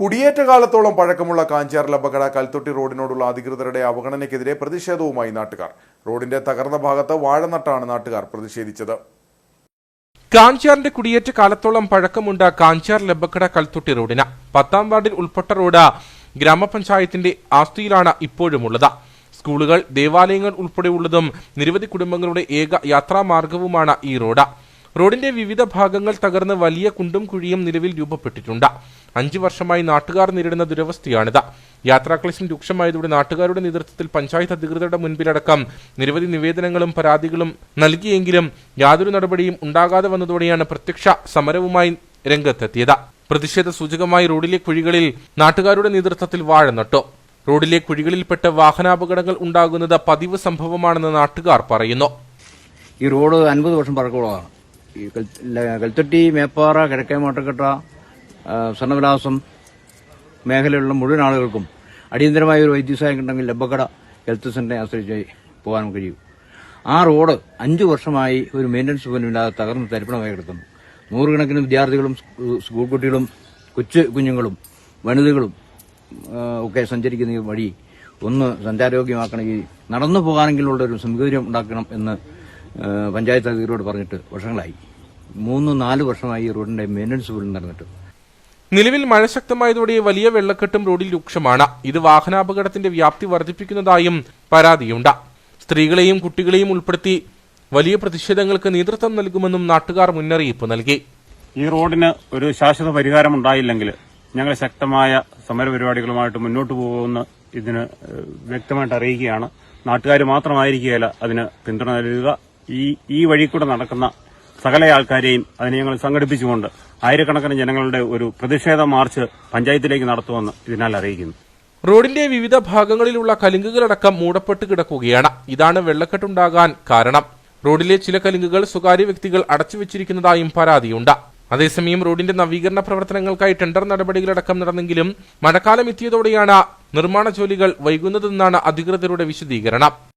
കുടിയേറ്റ കാലത്തോളം പഴക്കമുള്ള കാഞ്ചാർ ലബക്കട കൽത്തൊട്ടി റോഡിനോടുള്ള അധികൃതരുടെ അവഗണനയ്ക്കെതിരെ പ്രതിഷേധവുമായി നാട്ടുകാർ. റോഡിന്റെ തകർന്ന ഭാഗത്ത് വാഴനട്ടാണ് നാട്ടുകാർ പ്രതിഷേധിച്ചത്. കാഞ്ചാറിന്റെ കുടിയേറ്റ കാലത്തോളം പഴക്കമുണ്ട് കാഞ്ചാർ ലബക്കട കൽത്തൊട്ടി റോഡിന് പത്താം വാർഡിൽ ഉൾപ്പെട്ട റോഡ് ഗ്രാമപഞ്ചായത്തിന്റെ ആസ്തിയിലാണ് ഇപ്പോഴുമുള്ളത്. സ്കൂളുകൾ ദേവാലയങ്ങൾ ഉൾപ്പെടെയുള്ളതും നിരവധി കുടുംബങ്ങളുടെ ഏക യാത്രാമാർഗവുമാണ് ഈ റോഡ്. റോഡിന്റെ വിവിധ ഭാഗങ്ങൾ തകർന്ന് വലിയ കുണ്ടും കുഴിയും നിലവിൽ രൂപപ്പെട്ടിട്ടുണ്ട്. അഞ്ചു വർഷമായി നാട്ടുകാർ നേരിടുന്ന ദുരവസ്ഥയാണിത്. യാത്രാക്ലേശം രൂക്ഷമായതോടെ നാട്ടുകാരുടെ നേതൃത്വത്തിൽ പഞ്ചായത്ത് അധികൃതരുടെ മുൻപിലടക്കം നിരവധി നിവേദനങ്ങളും പരാതികളും നൽകിയെങ്കിലും യാതൊരു നടപടിയും ഉണ്ടാകാതെ വന്നതോടെയാണ് പ്രത്യക്ഷ സമരവുമായി രംഗത്തെത്തിയത്. പ്രതിഷേധ സൂചകമായി റോഡിലെ കുഴികളിൽ നാട്ടുകാരുടെ നേതൃത്വത്തിൽ വാഴ നട്ടു. റോഡിലെ കുഴികളിൽപ്പെട്ട വാഹനാപകടങ്ങൾ ഉണ്ടാകുന്നത് പതിവ് സംഭവമാണെന്ന് നാട്ടുകാർ പറയുന്നു. ഈ റോഡ് അൻപത് വർഷം പഴക്കമുള്ളതാണ്. ഈ മേപ്പാറ കിഴക്കേ മോട്ടക്കെട്ട സ്വർണവിലാസം മേഖലയിലുള്ള മുഴുവൻ ആളുകൾക്കും അടിയന്തരമായ ഒരു വൈദ്യസഹായം ഉണ്ടെങ്കിൽ ലബക്കട ഹെൽത്ത് സെന്ററിനെ ആശ്രയിച്ച് പോകാൻ കഴിയും. ആ റോഡ് അഞ്ചു വർഷമായി ഒരു മെയിന്റനൻസ് പോലും ഇല്ലാതെ തകർന്ന് തരിപ്പണമായി കിടക്കുന്നു. നൂറുകണക്കിന് വിദ്യാർത്ഥികളും സ്കൂ- സ്കൂൾ കുട്ടികളും കൊച്ചു കുഞ്ഞുങ്ങളും വനിതകളും ഒക്കെ സഞ്ചരിക്കുന്ന ഈ വഴി ഒന്ന് സഞ്ചാരോഗ്യമാക്കണമെങ്കിൽ നടന്നു പോകാനെങ്കിലുള്ള ഒരു സൗകര്യം ഉണ്ടാക്കണം എന്ന് പഞ്ചായത്ത് അധികൃതരോട് പറഞ്ഞിട്ട് വർഷങ്ങളായി. മൂന്ന് നാല് വർഷമായി ഈ റോഡിന്റെ മെയിന്റനൻസ് പോലും നടന്നിട്ട്. നിലവിൽ മഴ ശക്തമായതോടെ വലിയ വെള്ളക്കെട്ടും റോഡിൽ രൂക്ഷമാണ്. ഇത് വാഹനാപകടത്തിന്റെ വ്യാപ്തി വർദ്ധിപ്പിക്കുന്നതായും പരാതിയുണ്ട്. സ്ത്രീകളെയും കുട്ടികളെയും ഉൾപ്പെടുത്തി വലിയ പ്രതിഷേധങ്ങൾക്ക് നേതൃത്വം നൽകുമെന്നും നാട്ടുകാർ മുന്നറിയിപ്പ് നൽകി. ഈ റോഡിന് ഒരു ശാശ്വത പരിഹാരം ഉണ്ടായില്ലെങ്കിൽ ഞങ്ങൾ ശക്തമായ സമരപരിപാടികളുമായിട്ട് മുന്നോട്ട് പോകുമെന്ന് ഇതിന് വ്യക്തമായിട്ട് അറിയിക്കുകയാണ്. നാട്ടുകാർ മാത്രമായിരിക്കുകയല്ല അതിന് പിന്തുണ നൽകുക. ഈ ഈ വഴി കൂടെ നടക്കുന്ന സകല ആൾക്കാരെയും അതിനെ ഞങ്ങൾ സംഘടിപ്പിച്ചുകൊണ്ട് ആയിരക്കണക്കിന് ജനങ്ങളുടെ ഒരു പ്രതിഷേധ മാർച്ച് പഞ്ചായത്തിലേക്ക് നടത്തുമെന്ന് ഇതിനാൽ അറിയിക്കുന്നു. റോഡിന്റെ വിവിധ ഭാഗങ്ങളിലുള്ള കലുങ്കുകളടക്കം മൂടപ്പെട്ട് കിടക്കുകയാണ്. ഇതാണ് വെള്ളക്കെട്ടുണ്ടാകാൻ കാരണം. റോഡിലെ ചില കലുങ്കുകൾ സ്വകാര്യ വ്യക്തികൾ അടച്ചു വെച്ചിരിക്കുന്നതായും പരാതിയുണ്ട്. അതേസമയം റോഡിന്റെ നവീകരണ പ്രവർത്തനങ്ങൾക്കായി ടെൻഡർ നടപടികളടക്കം നടന്നെങ്കിലും മഴക്കാലം എത്തിയതോടെയാണ് നിർമ്മാണ ജോലികൾ വൈകുന്നതെന്നാണ് അധികൃതരുടെ വിശദീകരണം.